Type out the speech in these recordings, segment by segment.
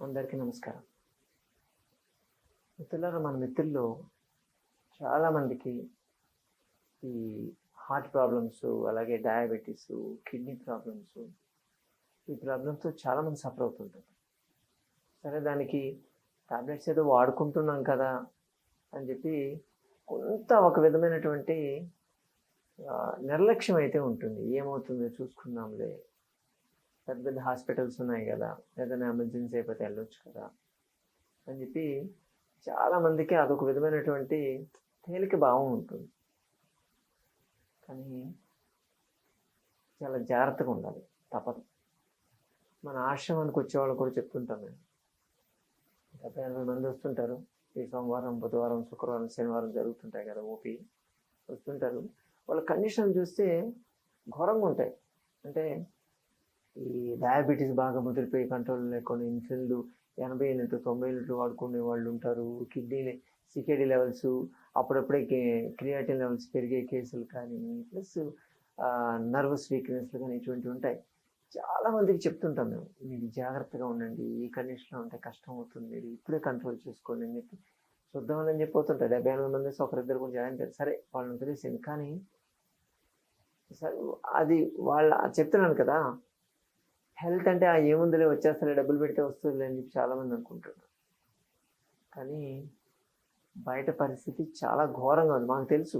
అందరికీ నమస్కారం. మిత్రులారా మన మిత్రుల్లో చాలామందికి ఈ హార్ట్ ప్రాబ్లమ్స్ అలాగే డయాబెటీస్ కిడ్నీ ప్రాబ్లమ్స్ ఈ ప్రాబ్లమ్స్తో చాలామంది సఫర్ అవుతుంటారు. సరే దానికి టాబ్లెట్స్ ఏదో వాడుకుంటున్నాం కదా అని చెప్పి కొంత ఒక విధమైనటువంటి నిర్లక్ష్యం అయితే ఉంటుంది. ఏమవుతుందో చూసుకుందాంలే పెద్ద పెద్ద హాస్పిటల్స్ ఉన్నాయి కదా. ఏదైనా ఎమర్జెన్సీ అయిపోతే వెళ్ళొచ్చు కదా. అని చెప్పి చాలామందికి అదొక విధమైనటువంటి తేలిక భావం ఉంటుంది. కానీ చాలా జాగ్రత్తగా ఉండాలి. తప్పదు. మన ఆశ్రమానికి వచ్చేవాళ్ళు కూడా చెప్తుంటాం మేము. డెబ్బై ఎనభై మంది వస్తుంటారు. ఈ సోమవారం బుధవారం శుక్రవారం శనివారం జరుగుతుంటాయి కదా ఓపీ. వస్తుంటారు. వాళ్ళ కండిషన్ చూస్తే ఘోరంగా ఉంటాయి. అంటే ఈ డయాబెటీస్ బాగా ముదిరిపోయి కంట్రోల్ లేకుండా ఇన్సులిన్లు ఎనభై యూనిట్లు తొంభై యూనిట్లు వాడుకునే వాళ్ళు ఉంటారు. కిడ్నీ సికేడీ లెవెల్స్ అప్పుడప్పుడే క్రియాటిన్ లెవెల్స్ పెరిగే కేసులు కానీ ప్లస్ నర్వస్ వీక్నెస్లు కానీ ఇటువంటివి ఉంటాయి. చాలా మందికి చెప్తుంటాం మేము మీరు జాగ్రత్తగా ఉండండి ఈ కండిషన్లో ఉంటే కష్టం అవుతుంది మీరు ఇప్పుడే కంట్రోల్ చేసుకోండి అని చెప్పి చూద్దామని చెప్పి పోతుంటారు డెబ్బై ఎనిమిది మంది ఒకరిద్దరు కొంచెం జాయిన్ చేయాలి సరే వాళ్ళని తెలిసింది కానీ సరే అది వాళ్ళ చెప్తున్నాను కదా హెల్త్ అంటే ఆ ఏముందిలే వచ్చేస్తలే డబ్బులు పెడితే వస్తుంది అని చెప్పి చాలామంది అనుకుంటున్నారు. కానీ బయట పరిస్థితి చాలా ఘోరంగా ఉంది మాకు తెలుసు.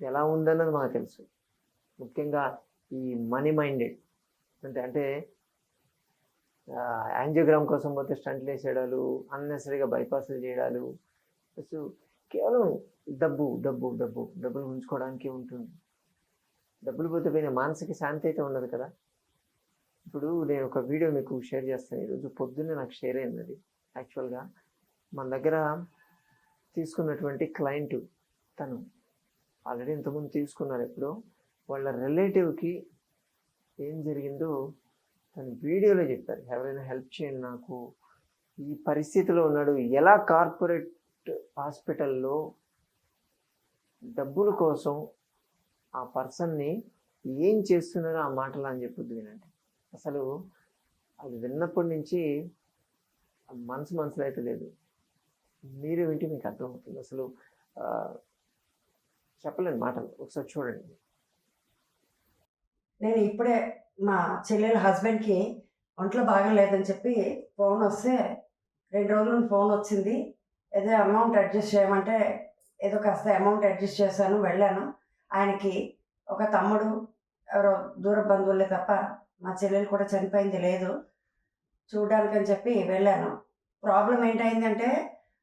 ఎలా ఉందన్నది మాకు తెలుసు. ముఖ్యంగా ఈ మనీ మైండెడ్ అంటే అంటే యాంజియోగ్రామ్ కోసం పోతే స్టంట్లు వేసేయడాలు అన్నెసరీగా బైపాస్లు చేయడాలు ప్లస్ కేవలం డబ్బు డబ్బు డబ్బు డబ్బులు ఉంచుకోవడానికి ఉంటుంది. డబ్బులు పోతే పోయిన మానసిక శాంతి అయితే ఉండదు కదా. ఇప్పుడు నేను ఒక వీడియో మీకు షేర్ చేస్తాను. ఈరోజు పొద్దున్నే నాకు షేర్ అయింది అది యాక్చువల్గా మన దగ్గర తీసుకున్నటువంటి క్లయింట్ తను ఆల్రెడీ ఇంతకుముందు తీసుకున్నారు ఎప్పుడో. వాళ్ళ రిలేటివ్కి ఏం జరిగిందో తను వీడియోలో చెప్పారు. ఎవరైనా హెల్ప్ చేయండి నాకు. ఈ పరిస్థితిలో ఉన్నాడు. ఎలా కార్పొరేట్ హాస్పిటల్లో డబ్బుల కోసం ఆ పర్సన్ని ఏం చేస్తున్నారో ఆ మాటలు అని చెప్పొద్దు వినండి. అసలు అది విన్నప్పటి నుంచి మనసు మనసులో అయితే లేదు. మీరు వింటే మీకు అర్థమవుతుంది. అసలు చెప్పలేని మాటలు. ఒకసారి చూడండి. నేను ఇప్పుడే మా చెల్లెల హస్బెండ్కి ఒంట్లో బాగలేదని చెప్పి ఫోన్ వస్తే రెండు రోజులు ఫోన్ వచ్చింది. ఏదో అమౌంట్ అడ్జస్ట్ చేయమంటే ఏదో కాస్త అమౌంట్ అడ్జస్ట్ చేశాను వెళ్ళాను. ఆయనకి ఒక తమ్ముడు ఎవరో దూర బంధువులే తప్ప మా చెల్లెలు కూడా చనిపోయింది లేదు. చూడడానికి అని చెప్పి వెళ్ళాను. ప్రాబ్లం ఏంటైందంటే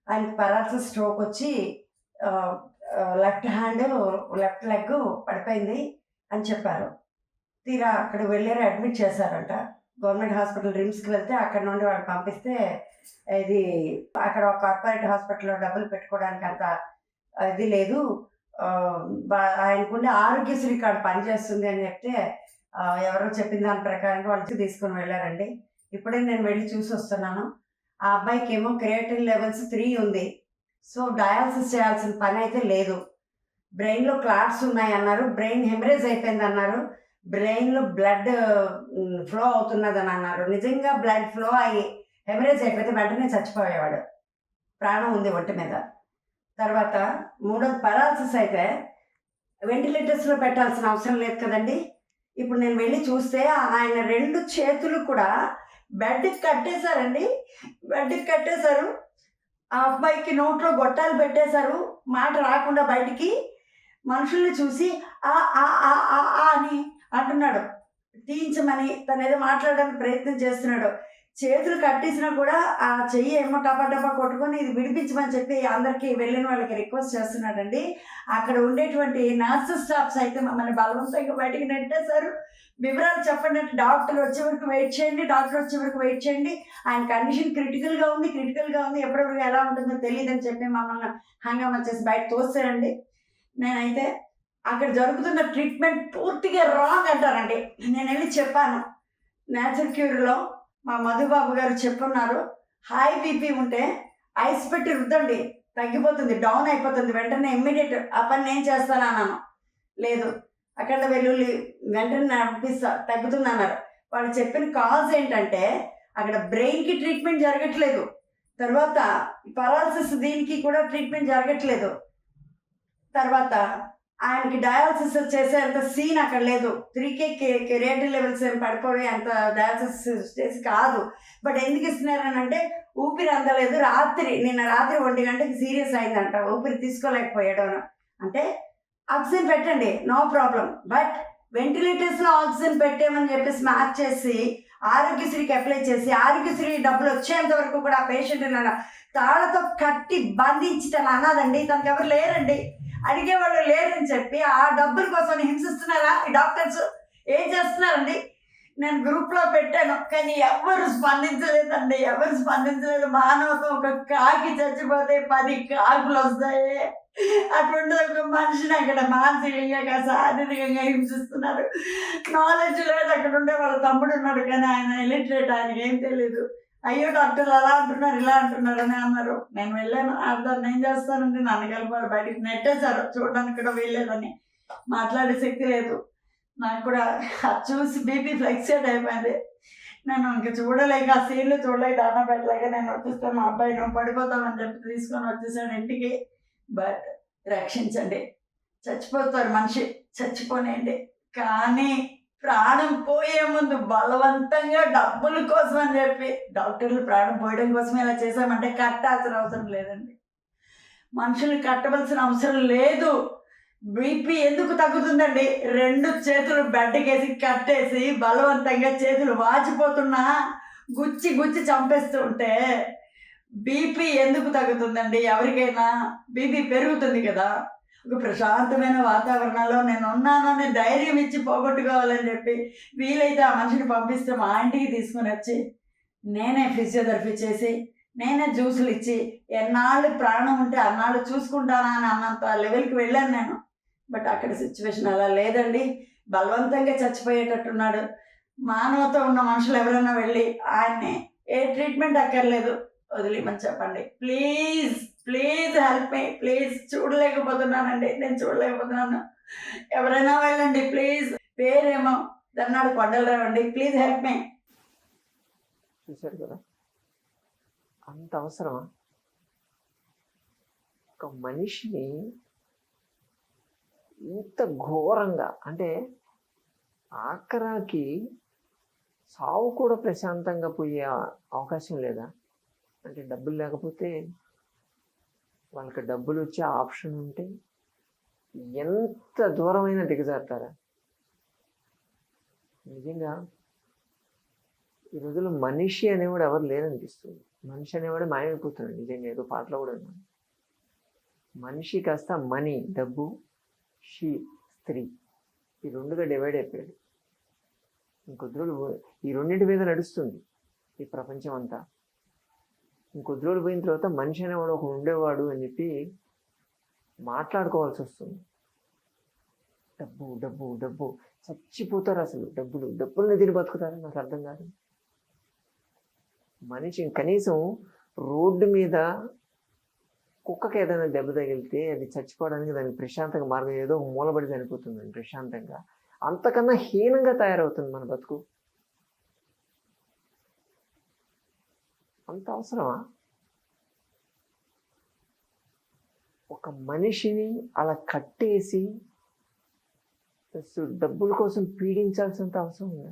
ఆయనకి పరాల్సిన స్ట్రోక్ వచ్చి లెఫ్ట్ హ్యాండ్ లెఫ్ట్ లెగ్ పడిపోయింది అని చెప్పారు. తీరా అక్కడ వెళ్ళారు అడ్మిట్ చేశారంట. గవర్నమెంట్ హాస్పిటల్ రిమ్స్కి వెళ్తే అక్కడ నుండి వాళ్ళు పంపిస్తే ఇది అక్కడ ఒక కార్పొరేట్ హాస్పిటల్లో డబ్బులు పెట్టుకోవడానికి అంత ఇది లేదు. ఆయనకుండే ఆరోగ్యశ్రీ కార్డు పనిచేస్తుంది అని చెప్తే ఎవరో చెప్పిన దాని ప్రకారంగా వాళ్ళు తీసుకుని వెళ్ళారండి. ఇప్పుడే నేను వెళ్ళి చూసి వస్తున్నాను. ఆ అబ్బాయికి ఏమో క్రియేటిన్ లెవెల్స్ త్రీ ఉంది. సో డయాలసిస్ చేయాల్సిన పని అయితే లేదు. బ్రెయిన్లో క్లాట్స్ ఉన్నాయి అన్నారు బ్రెయిన్ హెమరేజ్ అయిపోయింది అన్నారు బ్రెయిన్లో బ్లడ్ ఫ్లో అవుతున్నదని అన్నారు. నిజంగా బ్లడ్ ఫ్లో అయ్యి హెమరేజ్ అయిపోతే వెంటనే చచ్చిపోయేవాడు. ప్రాణం ఉంది ఒంటి మీద. తర్వాత మూడోది పరాలసిస్ అయితే వెంటిలేటర్స్లో పెట్టాల్సిన అవసరం లేదు కదండి. ఇప్పుడు నేను వెళ్ళి చూస్తే ఆయన రెండు చేతులు కూడా బెడ్కి కట్టేశారండి. బెడ్కి కట్టేశారు. ఆ అబ్బాయికి నోట్లో గొట్టాలు పెట్టేశారు. మాట రాకుండా బయటికి మనుషుల్ని చూసి ఆ ఆ ఆ ఆ ఆ అని అంటున్నాడు. తీయించమని తను ఏదో మాట్లాడడానికి ప్రయత్నం చేస్తున్నాడు. చేతులు కట్టేసినా కూడా ఆ చెయ్యి ఏమో టపా టపా కొట్టుకొని ఇది విడిపించమని చెప్పి అందరికీ వెళ్ళిన వాళ్ళకి రిక్వెస్ట్ చేస్తున్నాడండి. అక్కడ ఉండేటువంటి నర్సు స్టాఫ్స్ అయితే మమ్మల్ని బలవంతంగా బయటికి నెట్టేశారు. వివరాలు చెప్పండి అంటే డాక్టర్ వచ్చే వరకు వెయిట్ చేయండి డాక్టర్ వచ్చే వరకు వెయిట్ చేయండి. ఆయన కండిషన్ క్రిటికల్గా ఉంది క్రిటికల్గా ఉంది ఎప్పటివరకు ఎలా ఉంటుందో తెలియదని చెప్పి మమ్మల్ని హంగామా చేసి బయట తోస్తారండి నేనైతే అక్కడ జరుగుతున్న ట్రీట్మెంట్ పూర్తిగా రాంగ్ అంటారండి. నేను వెళ్ళి చెప్పాను. న్యాచురల్ క్యూర్లో మా మధుబాబు గారు చెప్పున్నారు. హై బీపీ ఉంటే ఐస్ పెట్టి రుద్దండి. తగ్గిపోతుంది డౌన్ అయిపోతుంది. వెంటనే ఇమ్మీడియట్ ఆ పని నేను చేస్తాను అన్నాను. లేదు అక్కడ వెల్లుల్లి వెంటనే నడిపిస్తా తగ్గుతుంది అన్నారు. వాళ్ళు చెప్పిన కాజ్ ఏంటంటే అక్కడ బ్రెయిన్కి ట్రీట్మెంట్ జరగట్లేదు. తర్వాత పరాలసిస్ దీనికి కూడా ట్రీట్మెంట్ జరగట్లేదు. తర్వాత ఆయనకి డయాలసిస్ చేసేంత సీన్ అక్కడ లేదు. త్రీకే రేటింగ్ లెవెల్స్ ఏం పడిపోయి అంత డయాలసిస్ చేసి కాదు. బట్ ఎందుకు ఇస్తున్నారని అంటే ఊపిరి అందలేదు. రాత్రి నిన్న రాత్రి ఒంటి గంటకి సీరియస్ అయిందంట. ఊపిరి తీసుకోలేకపోయాడు అంటే ఆక్సిజన్ పెట్టండి నో ప్రాబ్లం బట్ వెంటిలేటర్స్లో ఆక్సిజన్ పెట్టామని చెప్పేసి మ్యాచ్ చేసి ఆరోగ్యశ్రీకి అప్లై చేసి ఆరోగ్యశ్రీ డబ్బులు వచ్చేంత వరకు కూడా ఆ పేషెంట్ తాళతో కట్టి బంధించటం అన్నదండి తనకు ఎవరు లేరండి. అడిగేవాళ్ళు లేరని చెప్పి ఆ డబ్బుల కోసం హింసిస్తున్నారా ఈ డాక్టర్స్? ఏం చేస్తున్నారండి? నేను గ్రూప్లో పెట్టాను. కానీ ఎవరు స్పందించలేదండి. ఎవరు స్పందించలేదు. మానవత్వం ఒక కాకి చచ్చిపోతే పది కాకులు వస్తాయి. అటువంటి ఒక మనిషిని అక్కడ మానసికంగా శారీరకంగా హింసిస్తున్నారు. నాలెడ్జ్ లేదు. అక్కడ ఉండే వాళ్ళ తమ్ముడు ఉన్నాడు కానీ ఆయన ఎలిటరేట్ ఆయనకి ఏం తెలియదు అయ్యో డాక్టర్లు అలా అంటున్నారు ఇలా అంటున్నారు అని అన్నారు. నేను వెళ్ళాను. అర్థం ఏం చేస్తానండి? నన్ను కలిపారు బయటికి నెట్టేశారు. చూడడానికి కూడా వెళ్ళేదని మాట్లాడే శక్తి లేదు. నాకు కూడా అది చూసి బీపీ ఫ్లెక్సేట్ అయిపోయింది నేను ఇంక చూడలేక ఆ సీన్లు చూడలేక దాన పెట్టలేక నేను వచ్చేస్తే మా అబ్బాయి నువ్వు పడిపోతామని చెప్పి తీసుకొని వచ్చేసాడు ఇంటికి. బట్ రక్షించండి. చచ్చిపోతారు మనిషి చచ్చిపోనేయండి. కానీ ప్రాణం పోయే ముందు బలవంతంగా డబ్బుల కోసం అని చెప్పి డాక్టర్లు ప్రాణం పోయడం కోసం ఇలా చేశామంటే కట్టాల్సిన అవసరం లేదండి. మనుషులు కట్టవలసిన అవసరం లేదు. బీపీ ఎందుకు తగ్గుతుందండి? రెండు చేతులు బెడ్డకేసి కట్టేసి బలవంతంగా చేతులు వాచిపోతున్నా గుచ్చి గుచ్చి చంపేస్తూ ఉంటే బీపీ ఎందుకు తగ్గుతుందండి ఎవరికైనా? బీపీ పెరుగుతుంది కదా. ఒక ప్రశాంతమైన వాతావరణంలో నేను ఉన్నానని ధైర్యం ఇచ్చి పోగొట్టుకోవాలని చెప్పి వీలైతే ఆ మనిషిని పంపిస్తే మా ఇంటికి తీసుకుని వచ్చి నేనే ఫిజియోథెరపీ చేసి నేనే జ్యూసులు ఇచ్చి ఎన్నాళ్ళు ప్రాణం ఉంటే అన్నాళ్ళు చూసుకుంటానా అని అన్నంత లెవెల్కి వెళ్ళాను నేను. బట్ అక్కడ సిచ్యువేషన్ అలా లేదండి. బలవంతంగా చచ్చిపోయేటట్టున్నాడు. మానవతో ఉన్న మనుషులు ఎవరైనా వెళ్ళి ఆయన్ని ఏ ట్రీట్మెంట్ అక్కర్లేదు. వదిలేమని చెప్పండి. Please please help me please చూడలేకపోతున్నానండి. నేను చూడలేకపోతున్నాను. ఎవరైనా వెళ్ళండి ప్లీజ్ పేరేమో దన్నాడు కొండలు రావండి ప్లీజ్ హెల్ప్ మీ చూశారు కదా? అంత అవసరమా? ఒక మనిషిని ఇంత ఘోరంగా అంటే ఆఖరాకి సావు కూడా ప్రశాంతంగా పోయే అవకాశం లేదా? అంటే డబ్బులు లేకపోతే వాళ్ళకి డబ్బులు వచ్చే ఆప్షన్ ఉంటే ఎంత దూరమైన దిగజారుతారా? నిజంగా ఈ రోజుల్లో మనిషి అనేవాడు ఎవరు లేరనిపిస్తుంది. మనిషి అనేవాడు మాయమైపోతున్నాడు. నిజంగా ఏదో పాటలో కూడా ఉన్నాడు మనిషి కాస్త మనీ డబ్బు షీ స్త్రీ. ఈ రెండుగా డివైడ్ అయిపోయాడు. ఇంకొద్ది రోజులు ఈ రెండింటి మీద నడుస్తుంది ఈ ప్రపంచం అంతా. ఇంకొద్ది రోజులు పోయిన తర్వాత మనిషి అనేవాడు ఒక ఉండేవాడు అని చెప్పి మాట్లాడుకోవాల్సి వస్తుంది. డబ్బు డబ్బు డబ్బు. చచ్చిపోతారు అసలు డబ్బులు. డబ్బుల్ని తిని బతుకుతారని నాకు అర్థం కాదు. మనిషి కనీసం రోడ్డు మీద కుక్కకి ఏదైనా దెబ్బ తగిలితే అది చచ్చిపోవడానికి దానికి ప్రశాంతంగా మార్గం ఏదో మూలబడి చనిపోతుందండి ప్రశాంతంగా. అంతకన్నా హీనంగా తయారవుతుంది మన బతుకు. అంత అవసరమా? ఒక మనిషిని అలా కట్టేసి డబ్బుల కోసం పీడించాల్సినంత అవసరం ఉందా?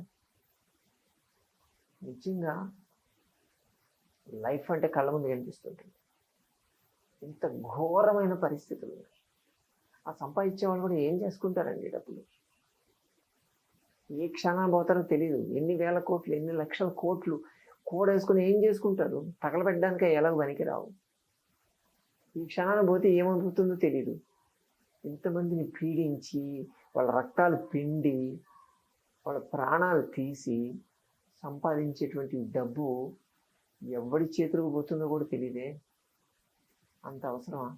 నిజంగా లైఫ్ అంటే కళ్ళ ముందు కనిపిస్తుంటుంది. ఇంత ఘోరమైన పరిస్థితులు. ఉన్నాయి ఆ సంపాదించే వాళ్ళు కూడా ఏం చేసుకుంటారండి డబ్బులు? ఏ క్షణాలు పోతారో తెలియదు ఎన్ని వేల కోట్లు ఎన్ని లక్షల కోట్లు కూడేసుకుని ఏం చేసుకుంటారు? తగలబెట్టడానికి ఎలాగ పనికిరావు. ఈ క్షణాన పోతే ఏమవుతుందో తెలియదు ఎంతమందిని పీడించి వాళ్ళ రక్తాలు పిండి వాళ్ళ ప్రాణాలు తీసి సంపాదించేటువంటి డబ్బు ఎవడి చేతులకు పోతుందో కూడా తెలియదే అంత అవసరమా?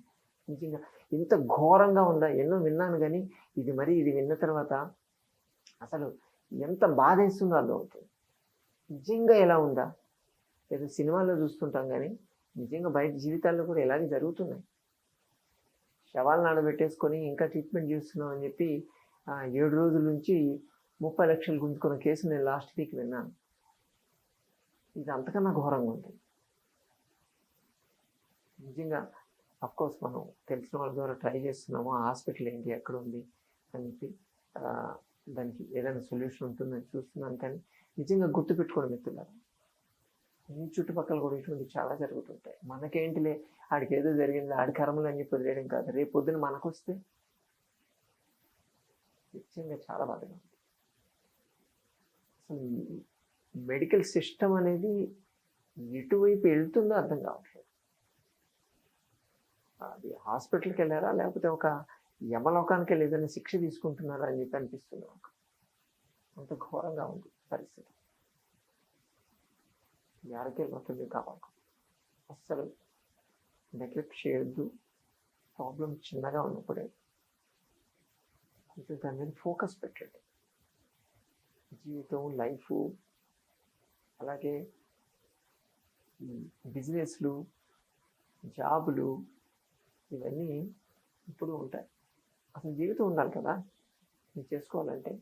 నిజంగా ఇంత ఘోరంగా ఉందా? ఎన్నో విన్నాను కానీ ఇది మరి ఇది విన్న తర్వాత అసలు ఎంత బాధేస్తుందో అర్థమవుతుంది. నిజంగా ఎలా ఉందా? ఏదో సినిమాల్లో చూస్తుంటాం కానీ నిజంగా బయట జీవితాల్లో కూడా ఇలాగే జరుగుతున్నాయి. శవాలు నాడబెట్టేసుకొని ఇంకా ట్రీట్మెంట్ చేస్తున్నాం అని చెప్పి ఏడు రోజుల నుంచి ముప్పై లక్షలు గుంజుకున్న కేసు నేను లాస్ట్ వీక్ విన్నాను. ఇది అంతకన్నా ఘోరంగా ఉంది. నిజంగా అఫ్కోర్స్ మనం తెలిసిన వాళ్ళ ద్వారా ట్రై చేస్తున్నాము? హాస్పిటల్ ఏంటి? ఎక్కడ ఉంది? అని చెప్పి దానికి ఏదైనా సొల్యూషన్ ఉంటుందని చూస్తున్నాను. కానీ నిజంగా గుర్తుపెట్టుకోవడం మిత్రులారా. ఈ చుట్టుపక్కల కూడా ఇటువంటి చాలా జరుగుతుంటాయి. మనకేంటిలే ఆడికి ఏదో జరిగింది ఆడి కర్మలు అని చెప్పి వదిలేయడం కాదు. రేపు పొద్దున మనకు వస్తే నిజంగా చాలా బాధగా ఉంది. అసలు మెడికల్ సిస్టమ్ అనేది ఎటువైపు వెళ్తుందో అర్థం కావట్లేదు. అది హాస్పిటల్కి వెళ్ళారా? లేకపోతే ఒక యమలోకానికి వెళ్ళి ఏదైనా శిక్ష తీసుకుంటున్నారా అని చెప్పి అనిపిస్తుంది నాకు. అంత ఘోరంగా ఉంది పరిస్థితి. ఎవరికి మొత్తం కావాలి అస్సలు నెగ్లెక్ట్ చేయొద్దు. ప్రాబ్లం చిన్నగా ఉన్నప్పుడే. కొంచెం దాని మీద ఫోకస్ పెట్టండి. జీవితం లైఫ్ అలాగే బిజినెస్లు జాబులు ఇవన్నీ ఇప్పుడు ఉంటాయి. అసలు జీవితం ఉండాలి కదా. ఇది చేసుకోవాలంటే